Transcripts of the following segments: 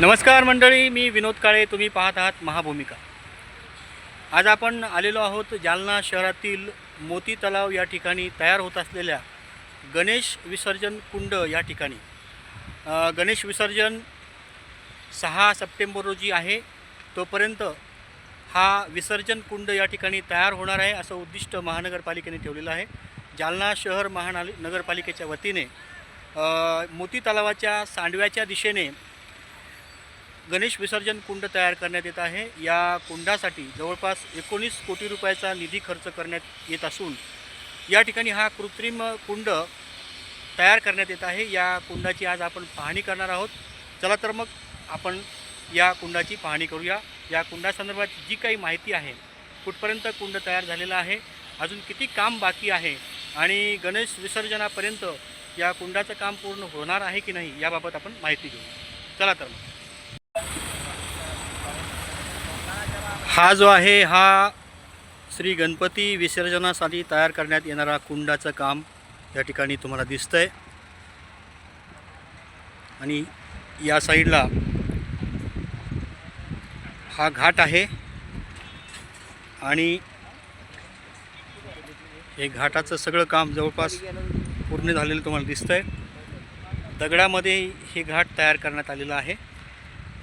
नमस्कार मंडळी मी विनोद काळे तुम्ही पाहत आहात महाभूमिका. आज आपण आलेलो आहोत जालना शहरातील मोती तलाव या ठिकाणी तयार होत असलेल्या गणेश विसर्जन कुंड या ठिकाणी. गणेश विसर्जन सहा सप्टेंबर रोजी आहे. तोपर्यंत हा विसर्जन कुंड या ठिकाणी तयार होणार आहे असं उद्दिष्ट महानगरपालिकेने ठेवलेलं आहे. जालना शहर महानाल नगरपालिकेच्या वतीने मोती तलावाच्या सांडव्याच्या दिशेने गणेश विसर्जन कुंड तयार करण्यात येत आहे. या कुंडासाठी जवळपास एकोणीस कोटी रुपयाचा निधी खर्च करण्यात येत असून या ठिकाणी हा कृत्रिम कुंड तयार करण्यात येत आहे. या कुंडाची आज आपण पाहणी करणार आहोत. चला तर मग आपण या कुंडाची पाहणी करूया. या कुंडासंदर्भात जी काही माहिती आहे कुठपर्यंत कुंड तयार झालेला आहे अजून किती काम बाकी आहे आणि गणेश विसर्जनापर्यंत या कुंडाचं काम पूर्ण होणार आहे की नाही याबाबत आपण माहिती घेऊ. चला तर मग. हा जो आहे हा श्री गणपती विसर्जनासाठी तयार करण्यात येणारा कुंडाचं काम या ठिकाणी तुम्हाला दिसतंय. आणि या साईडला हा घाट आहे आणि हे घाटाचं सगळं काम जवळपास पूर्ण झालेलं तुम्हाला दिसतंय. दगडामध्ये हे घाट तयार करण्यात आलेलं आहे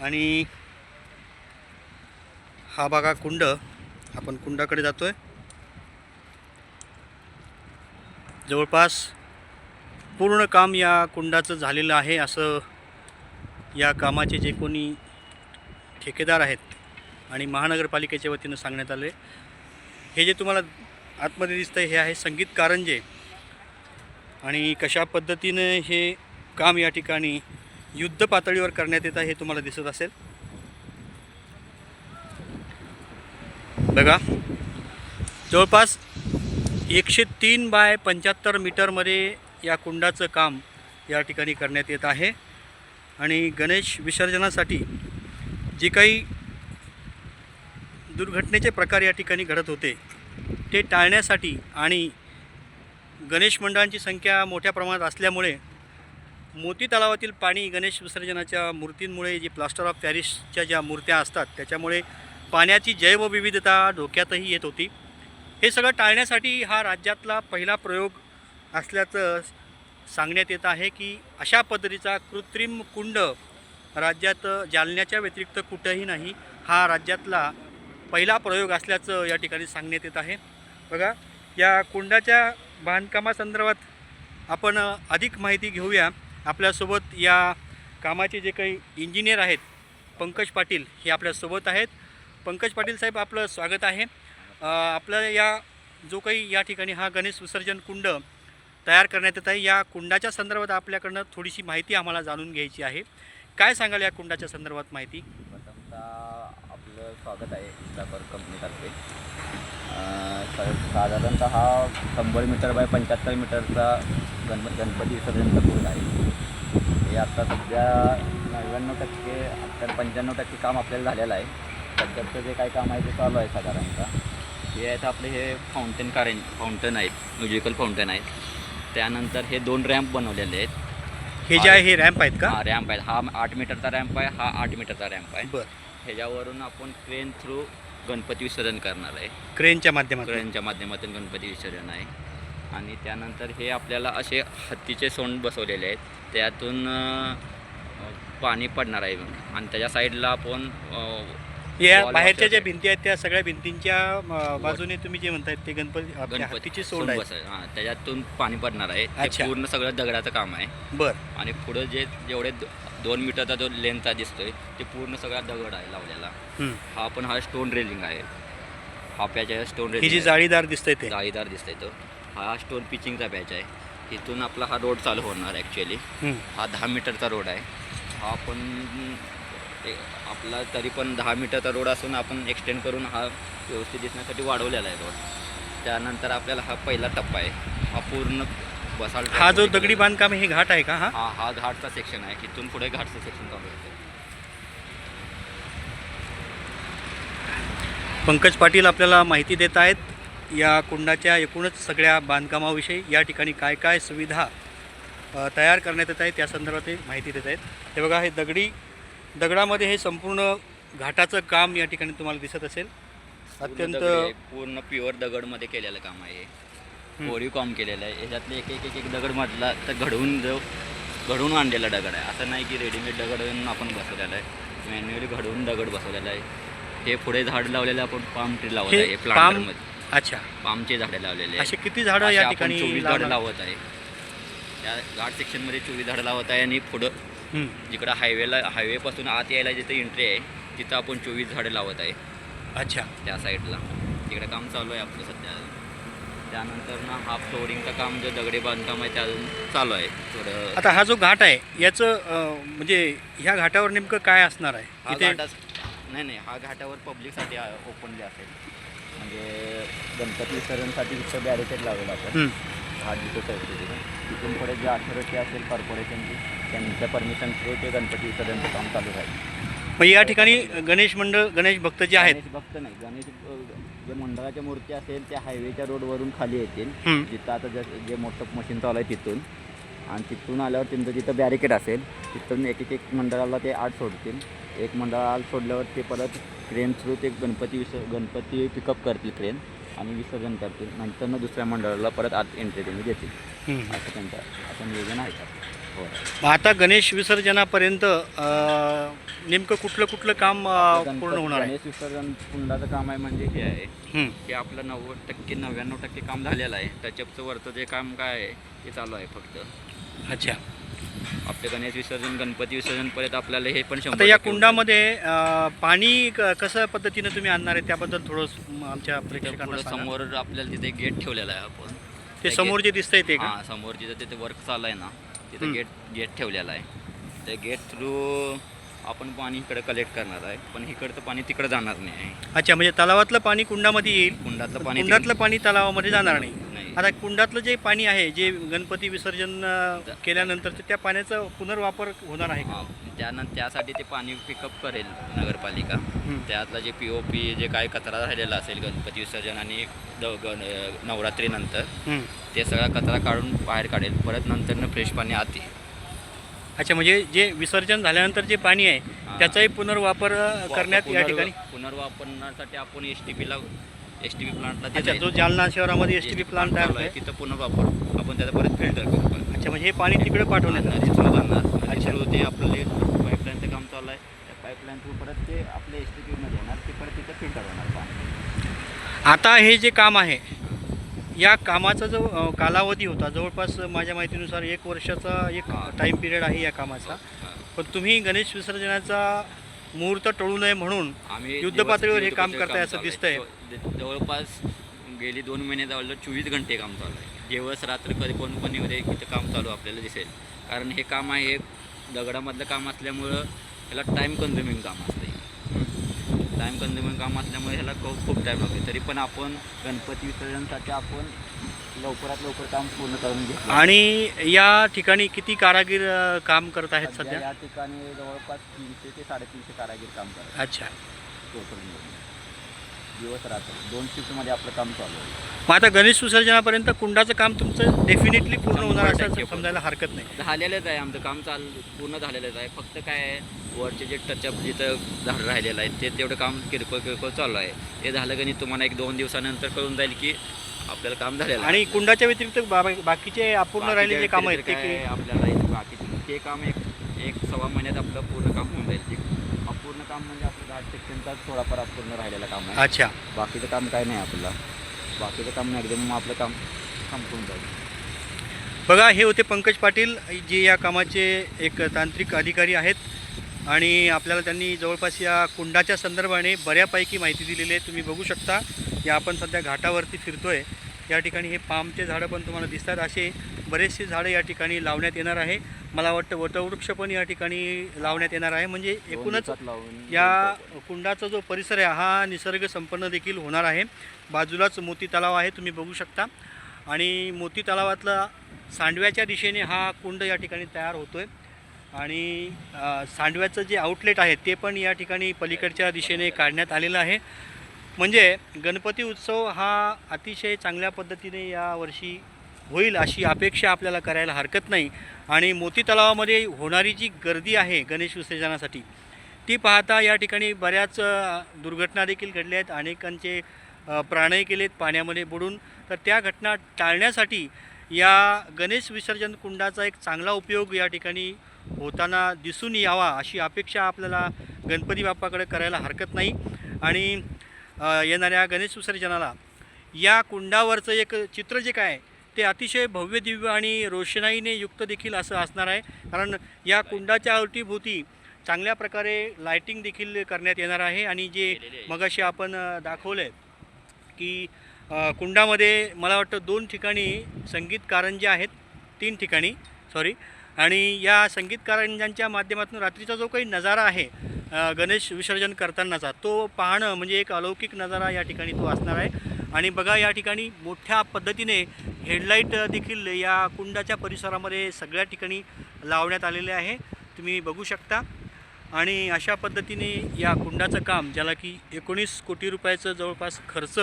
आणि हा बघा कुंड. आपण कुंडाकडे जातो आहे जवळपास पूर्ण काम या कुंडाचं झालेलं आहे असं या कामाचे जे कोणी ठेकेदार आहेत आणि महानगरपालिकेच्या वतीनं सांगण्यात आले हे जे तुम्हाला आतमध्ये दिसतं हे आहे संगीत कारंजे. आणि कशा पद्धतीनं हे काम या ठिकाणी युद्ध पातळीवर करण्यात येतं हे तुम्हाला दिसत असेल. बघा. जवळपास एकशे तीन बाय पंच्याहत्तर मीटरमध्ये या कुंडाचं काम या ठिकाणी करण्यात येत आहे. आणि गणेश विसर्जनासाठी जे काही दुर्घटनेचे प्रकार या ठिकाणी घडत होते ते टाळण्यासाठी आणि गणेश मंडळांची संख्या मोठ्या प्रमाणात असल्यामुळे मोती तलावातील पाणी गणेश विसर्जनाच्या मूर्तींमुळे जी प्लास्टर ऑफ पॅरिसच्या ज्या मूर्त्या असतात त्याच्यामुळे पाण्याची जैवविविधता धोक्यातही येत होती. हे सगळं टाळण्यासाठी हा राज्यातला पहिला प्रयोग असल्याचं सांगण्यात येत आहे की अशा पद्धतीचा कृत्रिम कुंड राज्यात जालन्याच्या व्यतिरिक्त कुठंही नाही हा राज्यातला पहिला प्रयोग असल्याचं या ठिकाणी सांगण्यात येत आहे. बघा या कुंडाच्या बांधकामासंदर्भात आपण अधिक माहिती घेऊया. आपल्यासोबत या कामाचे जे काही इंजिनियर आहेत पंकज पाटील हे आपल्यासोबत आहेत. पंकज पाटील साहेब आपलं स्वागत आहे. आपलं या जो काही या ठिकाणी हा गणेश विसर्जन कुंड तयार करण्यात येत आहे या कुंडाच्या संदर्भात आपल्याकडनं थोडीशी माहिती आम्हाला जाणून घ्यायची आहे. काय सांगाल या कुंडाच्या संदर्भात माहिती? प्रथमतः आपलं स्वागत आहे इस्टाकर कंपनीतर्फे साधारणतः हा शंभर मीटर बाय पंच्याहत्तर मीटरचा गणप गणपती विसर्जनचा कुंड आहे. हे आता सध्या नव्याण्णव टक्के तर पंच्याण्णव टक्के काम आपल्याला झालेलं आहे. सध्याचं जे काही काम आहे ते चालू आहे साधारणतः. हे आहेत आपले हे फाउंटेन कारेन फाउंटन आहेत म्युझिकल फाउंटन आहेत. त्यानंतर हे दोन रॅम्प बनवलेले आहेत. हे जे आहे हे रॅम्प आहेत का? हा रॅम्प आहे हा आठ मीटरचा रॅम्प आहे हा आठ मीटरचा रॅम्प आहे. बरं. ह्याच्यावरून आपण क्रेन थ्रू गणपती विसर्जन करणार आहे. क्रेनच्या माध्यमातून? क्रेनच्या माध्यमातून गणपती विसर्जन आहे. आणि त्यानंतर हे आपल्याला असे हत्तीचे सोंड बसवलेले आहेत. त्यातून अं, पाणी पडणार आहे. आणि त्याच्या साईडला आपण अं, या बाहेरच्या ज्या. भिंती आहेत त्या सगळ्या भिंतींच्या बाजूने तुम्ही जे म्हणतायत ते गणपती आपल्या गणपती हत्तीची सोंड आहे. हां त्याच्यातून पाणी पडणार आहे. ते. पूर्ण सगळं दगडाचं काम आहे. बरं. आणि पुढं जे जेवढे दोन मीटरचा जो लेंथचा दिसतोय ते पूर्ण सगळा दगड आहे लावलेला. हं. पण हा स्टोन रेलिंग आहे. हा पॅच आहे स्टोन ही जी रेलिंग जाळीदार दिसतंय ते. जाळीदार दिसतोय तो. हा स्टोन पिचिंगचा पॅच आहे. इथून आपला हा रोड चालू होणार ॲक्च्युली हं. दहा मीटरचा रोड आहे. हा पण आपला तरी पण दहा मीटरचा रोड असून आपण एक्सटेंड करून हा व्यवस्थित दिसण्यासाठी वाढवलेला आहे रोड त्यानंतर आपल्याला हा पहिला टप्पा आहे. हा पूर्ण बसाल हा जो दगडी बांधकाम आहे हे घाट आहे का? हा? हा हा घाटचा सेक्शन आहे. इथून पुढे घाटचं सेक्शन चालू होतं. पंकज पाटील आपल्याला माहिती देत आहेत या कुंडाच्या एकूणच सगळ्या बांधकामाविषयी या ठिकाणी काय काय सुविधा तयार करण्यात येत आहे त्या संदर्भात माहिती देत आहेत. हे बघा हे दगडी दगडामध्ये हे संपूर्ण घाटाचं काम या ठिकाणी तुम्हाला दिसत असेल. अत्यंत पूर्ण प्युअर दगडमध्ये केलेलं काम आहे. कोरीव काम केलेलं आहे. याच्यातले एक एक एक एक दगड म्हटला तर घडवून जो घडवून आणलेला दगड आहे. असं नाही की रेडीमेड दगड आपण बसवलेला आहे. मॅन्युअली घडवून दगड बसवलेला आहे. हे पुढे झाड लावलेलं आपण पाम ट्री लावत आहे प्लांटरमध्ये अच्छा. पामचे झाडे लावलेले असे किती झाडं या ठिकाणी चोवीस झाडं? लावत आहे. त्या घाट सेक्शनमध्ये चोवीस झाडं लावत आहे आणि पुढं. जिकडं हायवेला हायवेपासून आत यायला जिथं एंट्री आहे तिथं आपण चोवीस झाडं लावत आहे. अच्छा. त्या साईडला तिकडे काम चालू आहे आपलं सध्या. त्यानंतर ना हाफ फ्लोरिंगचं काम जे दगडी बांधकाम आहे ते अजून चालू आहे. थोडं आता हा जो घाट आहे याचं अं, म्हणजे ह्या घाटावर नेमकं काय असणार आहे? हा इथे घाटाच नाही नाही हा घाटावर पब्लिकसाठी ओपनली असेल. म्हणजे गणपती विसर्जनसाठी तिथं बॅरिकेड लावलेलं आपण हम्म. जिथं चढतो तिथं. तिथून पुढे जे अथॉरिटी असेल कॉर्पोरेशनची त्यांच्या परमिशन थ्रू ते गणपती विसर्जनचं काम चालू राहील. मग या ठिकाणी गणेश मंडळ गणेश भक्त जे आहेत गणेश भक्त नाही. गणेश जे मंडळाच्या मूर्ती असेल त्या हायवेच्या रोडवरून खाली येतील. जिथं आता जे जे मोठं मशीन चालू आहे तिथून. आणि तिथून आल्यावर त्यांचं जिथं बॅरिकेड असेल तिथून एक एक एक मंडळाला ते आत सोडतील. एक मंडळाला सोडल्यावर ते परत क्रेन थ्रू ते गणपती विस गणपती पिकअप करतील क्रेन आणि विसर्जन करतील. नंतर दुसऱ्या मंडळाला परत आत एंट्री त्यांनी देतील. हम्म. असं त्यांचं असं नियोजन आहे. का हो. मग आता गणेश विसर्जनापर्यंत अं, नेमकं कुठलं कुठलं काम अं, पूर्ण होणार आहे? गणेश विसर्जन कुंडाचं काम आहे म्हणजे हे आहे. हम्म. हे आपलं नव्वद टक्के नव्याण्णव टक्के काम झालेलं आहे. टचअपचं वरचं जे काम काय आहे ते चालू आहे फक्त. अच्छा. आपले गणेश विसर्जन गणपती विसर्जन परत आपल्याला हे पण आता या कुंडामध्ये पाणी क- कसं पद्धतीनं तुम्ही आणणार आहे? त्याबद्दल थोडं आमच्या प्रेक्षकांना. समोर आपल्याला तिथे गेट ठेवलेलं आहे आपण. ते समोर जे दिसतंय ते का? हां समोर जिथं तिथे वर्क चालू आहे ना तिथं. गेट गेट ठेवलेलं आहे. त्या गेट थ्रू आपण पाणी इकडे कलेक्ट करणार आहे पण इकडचं पाणी तिकडे जाणार नाही. आहे अच्छा म्हणजे तलावातलं पाणी कुंडामध्ये येईल कुंडातलं पाणी कुंडातलं पाणी तलावामध्ये जाणार नाही. आता कुंडातलं जे पाणी आहे जे गणपती विसर्जन केल्यानंतर ते त्या पाण्याचा पुनर्वापर होणार आहे का? त्यानंतर त्यासाठी ते पाणी पिकअप करेल नगरपालिका. त्यातला जे पी ओ पी जे काय कचरा राहिलेला असेल गणपती विसर्जन आणि द- गण- नवरात्रीनंतर. ते सगळा कचरा काढून बाहेर काढेल. परत नंतरनं फ्रेश पाणी आत येईल. अच्छा म्हणजे जे विसर्जन झाल्यानंतर जे पाणी आहे त्याचाही पुनर्वापर अं, करण्यात या ठिकाणी? पुनर्वापरण्यासाठी आपण एस टी पीला एस टी पी प्लांटला अच्छा जो जालना शहरामध्ये एस टी पी प्लांट आहे. तिथं पुनर्वापर आपण त्याचा परत फिल्टर करू. अच्छा म्हणजे हे पाणी तिकडे पाठवण्यात जाणार अच्छा. ते आपले पाईपलाईनचं काम चालू आहे. त्या पाईपलाईन थ्रू परत ते आपले एस टी पीमध्ये येणार ते परत तिथं फिल्टर होणार पाणी. आता हे जे काम आहे या कामाचा जो कालावधी होता जवळपास माझ्या माहितीनुसार एक वर्षाचा एक. टाईम पिरियड आहे या कामाचा. पण तुम्ही गणेश विसर्जनाचा मुहूर्त टळू नये म्हणून आम्ही युद्ध पातळीवर हे काम करताय असं. दिसतंय. जव- जवळपास गेली दोन महिने जवळ चोवीस घंटे काम चालू आहे. दिवस रात्र कधी कोण दे इथं काम चालू आपल्याला दिसेल. कारण हे काम आहे हे दगडामधलं काम असल्यामुळं ह्याला टाईम कन्झ्युमिंग काम असते टाईम कन्झ्युमिंग काम असल्यामुळे ह्याला खूप खूप टाईम लागतो तरी पण आपण गणपती विसर्जनसाठी आपण लवकरात लवकर काम पूर्ण करून घेतलं. आणि या ठिकाणी किती कारागीर अं, काम करत आहेत सध्या सध्या? या ठिकाणी जवळपास तीनशे ते साडेतीनशे कारागीर काम करतात अच्छा. टोटल मिळून. दिवस रात्र. दोन शिफ्टमध्ये आपलं काम चालू आहे. मग आता गणेश विसर्जनापर्यंत कुंडाचं काम तुमचं डेफिनेटली पूर्ण होणार शंभर असं समजायला हरकत नाही. झालेलंच आहे आमचं काम चाल पूर्ण झालेलंच आहे. फक्त काय आहे, वरचे जे टचअप जिथं झाड राहिलेलं आहे ते तेवढं काम किरकोळ किरकोळ चालू आहे. ते झालं की नाही तुम्हाला एक दोन दिवसानंतर कळून जाईल की आपल्याला काम झालेलं. आणि कुंडाच्या व्यतिरिक्त बा- बाकीचे अपूर्ण राहिलेले जे काम आहेत ते की- आपल्याला इथे बाकीचे ते काम एक एक सव्वा महिन्यात आपलं पूर्ण काम होऊन जाईल. ते अपूर्ण काम म्हणजे आपलं घाट सेक्शनचा थोडाफार अपूर्ण राहिलेलं काम आहे. अच्छा. बाकीचं काम काय नाही आपलं. बाकीचं काम एकदम आपलं काम संपून जाईल. बघा हे होते पंकज पाटील जे या कामाचे एक तांत्रिक अधिकारी आहेत. आणि आपल्याला त्यांनी जवळपास या कुंडाच्या संदर्भाने बऱ्यापैकी माहिती दिलेली आहे. तुम्ही बघू शकता. या आपण सध्या घाटावरती फिरतोय. या ठिकाणी हे पामचे झाडं पण तुम्हाला दिसतात. असे बरेचसे झाडं या ठिकाणी लावण्यात येणार आहे. मला वाटतं वटवृक्ष पण या ठिकाणी लावण्यात येणार आहे. म्हणजे एकूणच या कुंडाचा जो परिसर आहे हा निसर्ग संपन्न देखील होणार आहे. बाजूलाच मोती तलाव आहे तुम्ही बघू शकता. आणि मोती तलावातला सांडव्याच्या दिशेने हा कुंड या ठिकाणी तयार होतो आहे आणि सांडव्याचं जे आउटलेट आहे ते पण या ठिकाणी पलीकडच्या दिशेने काढण्यात आलेलं आहे. म्हणजे गणपती उत्सव हा अतिशय चांगल्या पद्धतीने यावर्षी होईल अशी अपेक्षा आपल्याला करायला हरकत नाही. आणि मोती तलावामध्ये होणारी जी गर्दी आहे गणेश विसर्जनासाठी ती पाहता या ठिकाणी बऱ्याच दुर्घटना देखील घडल्या आहेत. अनेकांचे अ, प्राणही केलेत पाण्यामध्ये बुडून. तर त्या घटना टाळण्यासाठी या गणेश विसर्जन कुंडाचा एक चांगला उपयोग या ठिकाणी होताना दिसून यावा अशी अपेक्षा आपल्याला गणपती बाप्पाकडे करायला हरकत नाही. आणि येणाऱ्या गणेश विसर्जनाला. या कुंडावरचं एक चित्र जे काय आहे, ते अतिशय भव्य दिव्य आणि रोषणाईने युक्त देखील असं असणार आहे. कारण या कुंडाच्या अवतीभोवती चांगल्या प्रकारे लायटिंग देखील करण्यात येणार आहे. आणि जे मगाशी आपण दाखवलं आहे की कुंडामध्ये मला वाटतं दोन ठिकाणी संगीतकारण जे आहेत तीन ठिकाणी सॉरी आणि या संगीतकारांच्या माध्यमातून रात्रीचा जो काही नजारा आहे गणेश विसर्जन करतानाचा तो पाहणं म्हणजे एक अलौकिक नजारा या ठिकाणी तो असणार आहे. आणि बघा या ठिकाणी मोठ्या पद्धतीने हेडलाईट देखील या कुंडाच्या परिसरामध्ये सगळ्या ठिकाणी लावण्यात आलेले आहे. तुम्ही बघू शकता. आणि अशा पद्धतीने या कुंडाचं काम ज्याला की एकोणीस कोटी रुपयाचं जवळपास खर्च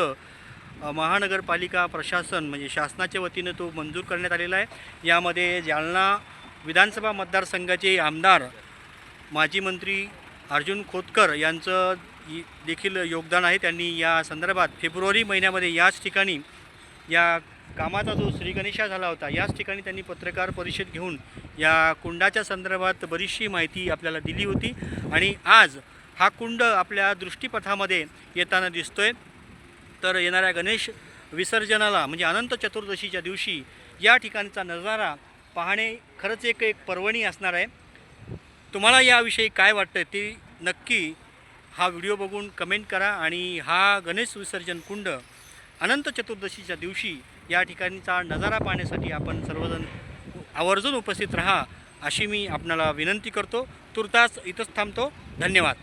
महानगरपालिका प्रशासन म्हणजे शासनाच्या वतीनं तो मंजूर करण्यात आलेला आहे. यामध्ये जालना विधानसभा मतदारसंघाचे आमदार माजी मंत्री अर्जुन खोतकर यांचं देखील योगदान आहे. त्यांनी या संदर्भात फेब्रुवारी महिन्यामध्ये याच ठिकाणी या कामाचा जो श्री गणेशा झाला होता याच ठिकाणी त्यांनी पत्रकार परिषद घेऊन या कुंडाच्या संदर्भात बरीचशी माहिती आपल्याला दिली होती. आणि आज हा कुंड आपल्या दृष्टीपथामध्ये येताना दिसतोय. तर येणाऱ्या गणेश विसर्जनाला म्हणजे अनंत चतुर्दशीच्या दिवशी या ठिकाणचा नजारा पाहणे खरंच एक एक पर्वणी असणार आहे. तुम्हाला याविषयी काय वाटतं ते नक्की हा व्हिडिओ बघून कमेंट करा आणि हा गणेश विसर्जन कुंड अनंत चतुर्दशीच्या दिवशी या ठिकाणीचा नजारा पाहण्यासाठी आपण सर्वजण आवर्जून उपस्थित राहा अशी मी आपणाला विनंती करतो. तुर्तास इथंच थांबतो. धन्यवाद.